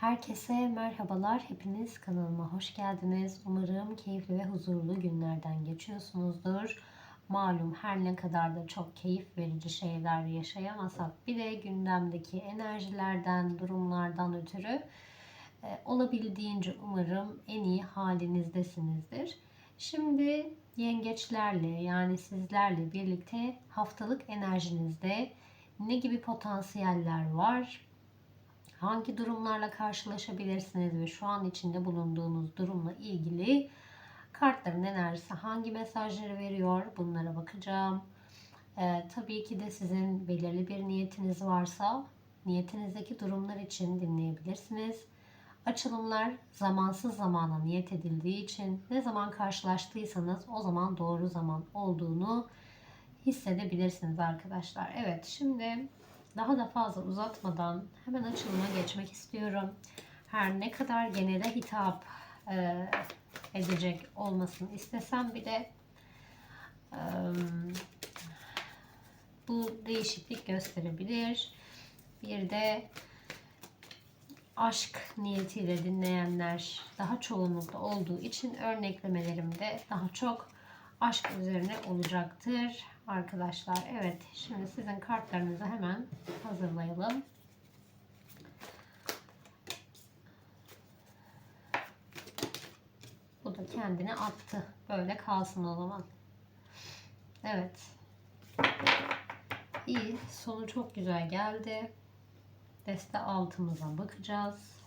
Herkese merhabalar. Hepiniz kanalıma hoş geldiniz. Umarım keyifli ve huzurlu günlerden geçiyorsunuzdur. Malum her ne kadar da çok keyif verici şeyler yaşayamasak bile gündemdeki enerjilerden, durumlardan ötürü e, olabildiğince umarım en iyi halinizdesinizdir. Şimdi yengeçlerle yani sizlerle birlikte haftalık enerjinizde ne gibi potansiyeller var? Hangi durumlarla karşılaşabilirsiniz ve şu an içinde bulunduğunuz durumla ilgili kartların enerjisi hangi mesajları veriyor bunlara bakacağım. Ee, tabii ki de sizin belirli bir niyetiniz varsa niyetinizdeki durumlar için dinleyebilirsiniz. Açılımlar zamansız zamana niyet edildiği için ne zaman karşılaştıysanız o zaman doğru zaman olduğunu hissedebilirsiniz arkadaşlar. Evet şimdi daha da fazla uzatmadan hemen açılıma geçmek istiyorum. Her ne kadar genele hitap e, edecek olmasını istesem bile e, bu değişiklik gösterebilir. Bir de aşk niyetiyle dinleyenler daha çoğunlukta olduğu için örneklemelerimde daha çok aşk üzerine olacaktır arkadaşlar. Evet şimdi sizin kartlarınızı hemen hazırlayalım. Bu da kendini attı. Böyle kalsın o zaman. Evet. İyi. Sonu çok güzel geldi. Deste altımıza bakacağız.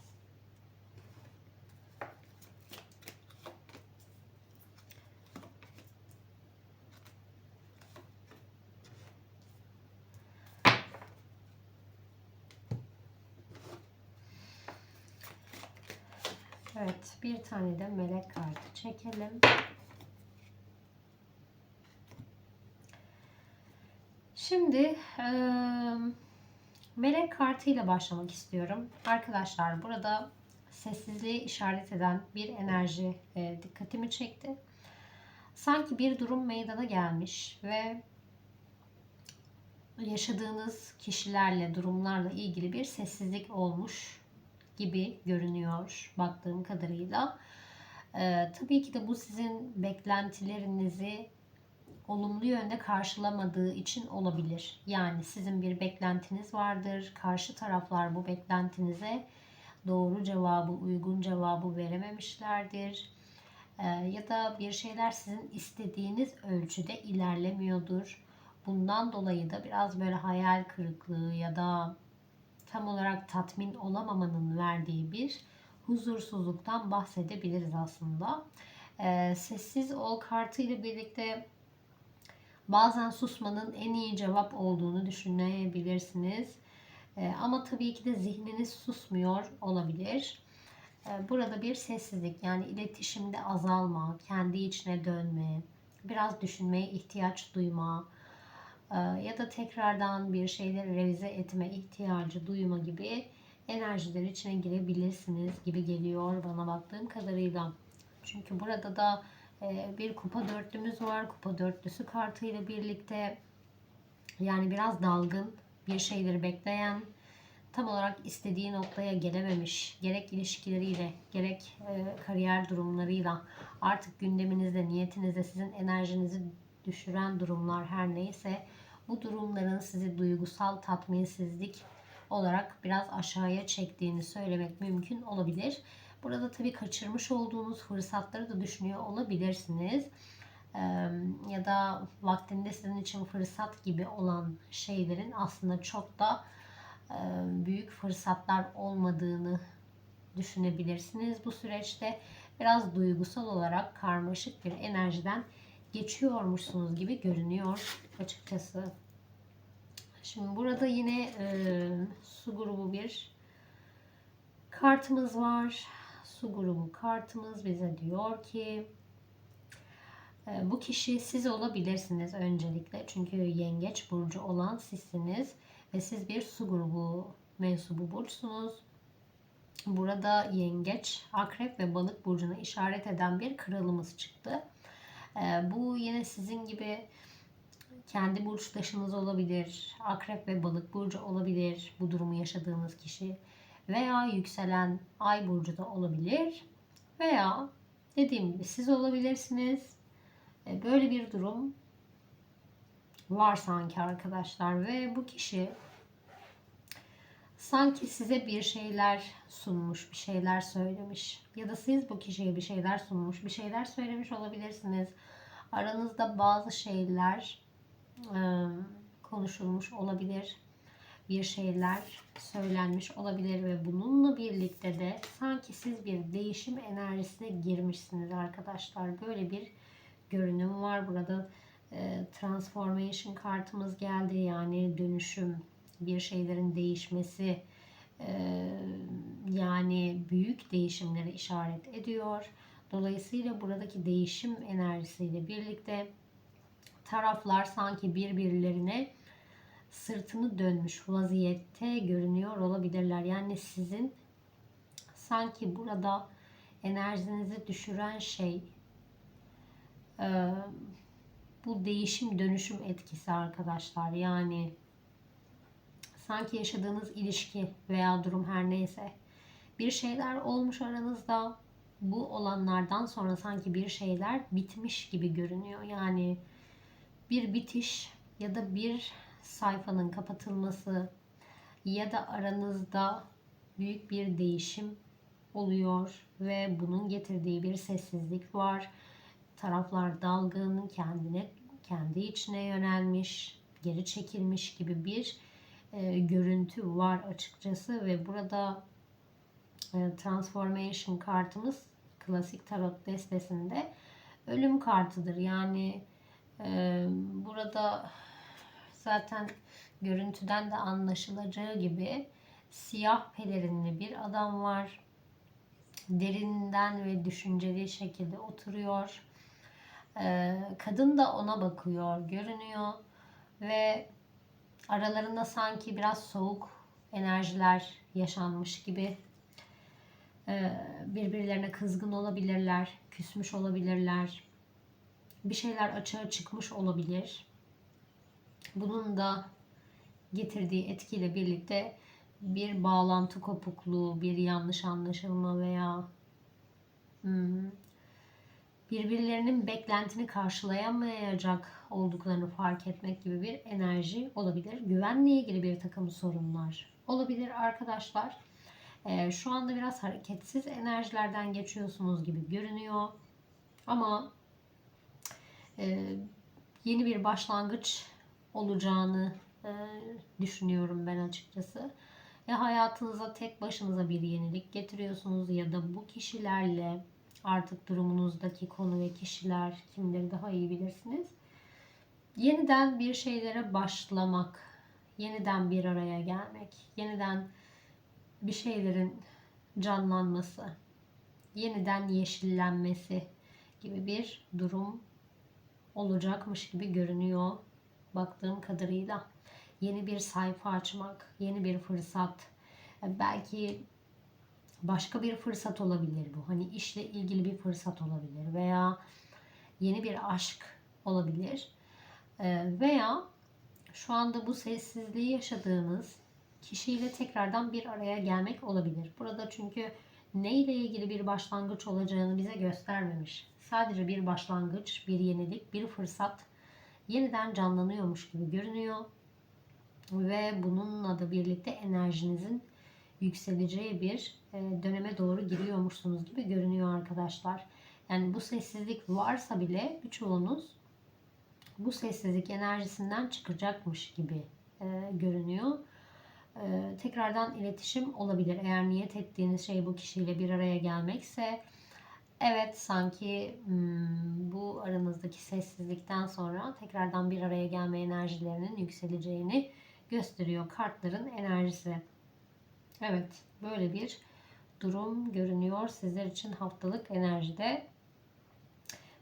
Evet, bir tane de melek kartı çekelim. Şimdi e, melek kartıyla başlamak istiyorum. Arkadaşlar burada sessizliği işaret eden bir enerji e, dikkatimi çekti. Sanki bir durum meydana gelmiş ve yaşadığınız kişilerle, durumlarla ilgili bir sessizlik olmuş gibi görünüyor baktığım kadarıyla. Ee, tabii ki de bu sizin beklentilerinizi olumlu yönde karşılamadığı için olabilir. Yani sizin bir beklentiniz vardır. Karşı taraflar bu beklentinize doğru cevabı, uygun cevabı verememişlerdir. Ee, ya da bir şeyler sizin istediğiniz ölçüde ilerlemiyordur. Bundan dolayı da biraz böyle hayal kırıklığı ya da tam olarak tatmin olamamanın verdiği bir huzursuzluktan bahsedebiliriz aslında. Ee, sessiz ol kartı ile birlikte bazen susmanın en iyi cevap olduğunu düşünebilirsiniz. Ee, ama tabii ki de zihniniz susmuyor olabilir. Ee, burada bir sessizlik yani iletişimde azalma, kendi içine dönme, biraz düşünmeye ihtiyaç duyma, ya da tekrardan bir şeyleri revize etme ihtiyacı duyma gibi enerjiler içine girebilirsiniz gibi geliyor bana baktığım kadarıyla. Çünkü burada da e, bir kupa dörtlümüz var. Kupa dörtlüsü kartıyla birlikte yani biraz dalgın bir şeyleri bekleyen tam olarak istediği noktaya gelememiş gerek ilişkileriyle gerek e, kariyer durumlarıyla artık gündeminizde niyetinizde sizin enerjinizi düşüren durumlar her neyse bu durumların sizi duygusal tatminsizlik olarak biraz aşağıya çektiğini söylemek mümkün olabilir. Burada tabii kaçırmış olduğunuz fırsatları da düşünüyor olabilirsiniz. Ee, ya da vaktinde sizin için fırsat gibi olan şeylerin aslında çok da e, büyük fırsatlar olmadığını düşünebilirsiniz. Bu süreçte biraz duygusal olarak karmaşık bir enerjiden geçiyormuşsunuz gibi görünüyor açıkçası. Şimdi burada yine e, su grubu bir kartımız var. Su grubu kartımız bize diyor ki e, bu kişi siz olabilirsiniz öncelikle. Çünkü yengeç burcu olan sizsiniz ve siz bir su grubu mensubu burçsunuz. Burada yengeç, akrep ve balık burcuna işaret eden bir kralımız çıktı. Ee, bu yine sizin gibi kendi burçtaşınız olabilir. Akrep ve balık burcu olabilir bu durumu yaşadığınız kişi. veya yükselen ay burcu da olabilir veya dediğim gibi siz olabilirsiniz. E, Böyle bir durum var sanki arkadaşlar ve bu kişi sanki size bir şeyler sunmuş, bir şeyler söylemiş ya da siz bu kişiye bir şeyler sunmuş, bir şeyler söylemiş olabilirsiniz. Aranızda bazı şeyler konuşulmuş olabilir. Bir şeyler söylenmiş olabilir ve bununla birlikte de sanki siz bir değişim enerjisine girmişsiniz arkadaşlar. Böyle bir görünüm var burada. E, transformation kartımız geldi yani dönüşüm, bir şeylerin değişmesi, e, yani büyük değişimleri işaret ediyor. Dolayısıyla buradaki değişim enerjisiyle birlikte taraflar sanki birbirlerine sırtını dönmüş vaziyette görünüyor olabilirler. Yani sizin sanki burada enerjinizi düşüren şey e, bu değişim dönüşüm etkisi arkadaşlar. Yani sanki yaşadığınız ilişki veya durum her neyse bir şeyler olmuş aranızda bu olanlardan sonra sanki bir şeyler bitmiş gibi görünüyor. Yani bir bitiş ya da bir sayfanın kapatılması ya da aranızda büyük bir değişim oluyor ve bunun getirdiği bir sessizlik var. Taraflar dalgın, kendine kendi içine yönelmiş, geri çekilmiş gibi bir e, görüntü var açıkçası ve burada e, transformation kartımız klasik tarot destesinde ölüm kartıdır. Yani e, burada zaten görüntüden de anlaşılacağı gibi siyah pelerinli bir adam var. Derinden ve düşünceli şekilde oturuyor. E, kadın da ona bakıyor, görünüyor ve aralarında sanki biraz soğuk enerjiler yaşanmış gibi e, birbirlerine kızgın olabilirler, küsmüş olabilirler. Bir şeyler açığa çıkmış olabilir. Bunun da getirdiği etkiyle birlikte bir bağlantı kopukluğu, bir yanlış anlaşılma veya hmm, birbirlerinin beklentini karşılayamayacak olduklarını fark etmek gibi bir enerji olabilir. Güvenle ilgili bir takım sorunlar olabilir arkadaşlar. Ee, şu anda biraz hareketsiz enerjilerden geçiyorsunuz gibi görünüyor. Ama yeni bir başlangıç olacağını e, düşünüyorum ben açıkçası. Ya hayatınıza tek başınıza bir yenilik getiriyorsunuz ya da bu kişilerle artık durumunuzdaki konu ve kişiler kimleri daha iyi bilirsiniz. Yeniden bir şeylere başlamak, yeniden bir araya gelmek, yeniden bir şeylerin canlanması, yeniden yeşillenmesi gibi bir durum olacakmış gibi görünüyor baktığım kadarıyla. Yeni bir sayfa açmak, yeni bir fırsat. Belki başka bir fırsat olabilir bu. Hani işle ilgili bir fırsat olabilir veya yeni bir aşk olabilir. Ee, veya şu anda bu sessizliği yaşadığınız kişiyle tekrardan bir araya gelmek olabilir. Burada çünkü ne ile ilgili bir başlangıç olacağını bize göstermemiş. Sadece bir başlangıç, bir yenilik, bir fırsat yeniden canlanıyormuş gibi görünüyor. Ve bununla da birlikte enerjinizin yükseleceği bir e, döneme doğru giriyormuşsunuz gibi görünüyor arkadaşlar. Yani bu sessizlik varsa bile birçoğunuz bu sessizlik enerjisinden çıkacakmış gibi e, görünüyor. E, tekrardan iletişim olabilir. Eğer niyet ettiğiniz şey bu kişiyle bir araya gelmekse evet sanki hmm, bu aranızdaki sessizlikten sonra tekrardan bir araya gelme enerjilerinin yükseleceğini gösteriyor kartların enerjisi. Evet böyle bir durum görünüyor sizler için haftalık enerjide.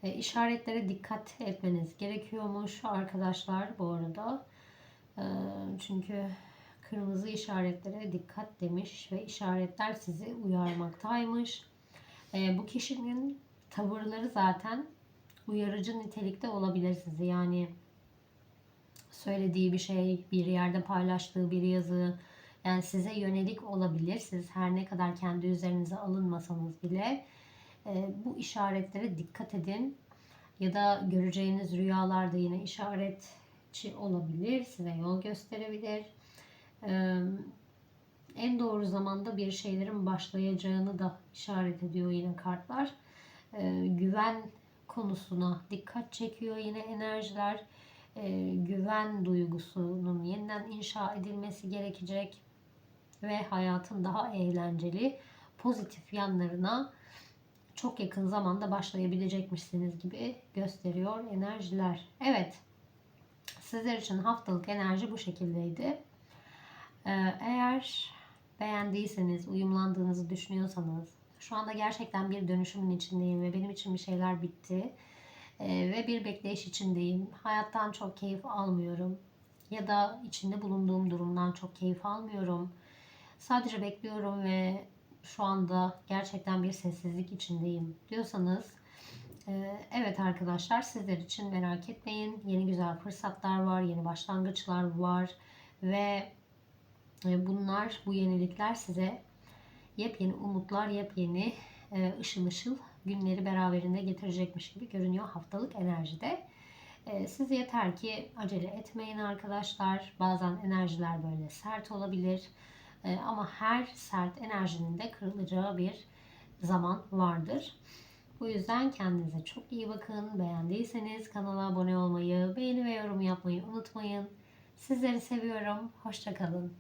E, işaretlere dikkat etmeniz gerekiyormuş arkadaşlar bu arada. E, çünkü kırmızı işaretlere dikkat demiş ve işaretler sizi uyarmaktaymış. E, bu kişinin tavırları zaten uyarıcı nitelikte olabilir sizi. Yani söylediği bir şey, bir yerde paylaştığı bir yazı, Yani size yönelik olabilir. Siz her ne kadar kendi üzerinize alınmasanız bile e, bu işaretlere dikkat edin. Ya da göreceğiniz rüyalarda yine işaretçi olabilir. Size yol gösterebilir. En doğru zamanda bir şeylerin başlayacağını da işaret ediyor yine kartlar. Güven konusuna dikkat çekiyor yine enerjiler. Güven duygusunun yeniden inşa edilmesi gerekecek ve hayatın daha eğlenceli, pozitif yanlarına çok yakın zamanda başlayabilecekmişsiniz gibi gösteriyor enerjiler. Evet, sizler için haftalık enerji bu şekildeydi. Ee, eğer beğendiyseniz, uyumlandığınızı düşünüyorsanız, şu anda gerçekten bir dönüşümün içindeyim ve benim için bir şeyler bitti ee, ve bir bekleyiş içindeyim. Hayattan çok keyif almıyorum ya da içinde bulunduğum durumdan çok keyif almıyorum. Sadece bekliyorum ve şu anda gerçekten bir sessizlik içindeyim diyorsanız e, evet arkadaşlar sizler için merak etmeyin. Yeni güzel fırsatlar var, yeni başlangıçlar var ve bunlar, bu yenilikler size yepyeni umutlar, yepyeni e, ışıl ışıl günleri beraberinde getirecekmiş gibi görünüyor haftalık enerjide. Siz yeter ki acele etmeyin arkadaşlar. Bazen enerjiler böyle sert olabilir. E, ama her sert enerjinin de kırılacağı bir zaman vardır. Bu yüzden kendinize çok iyi bakın. Beğendiyseniz kanala abone olmayı, beğeni ve yorum yapmayı unutmayın. Sizleri seviyorum. Hoşçakalın.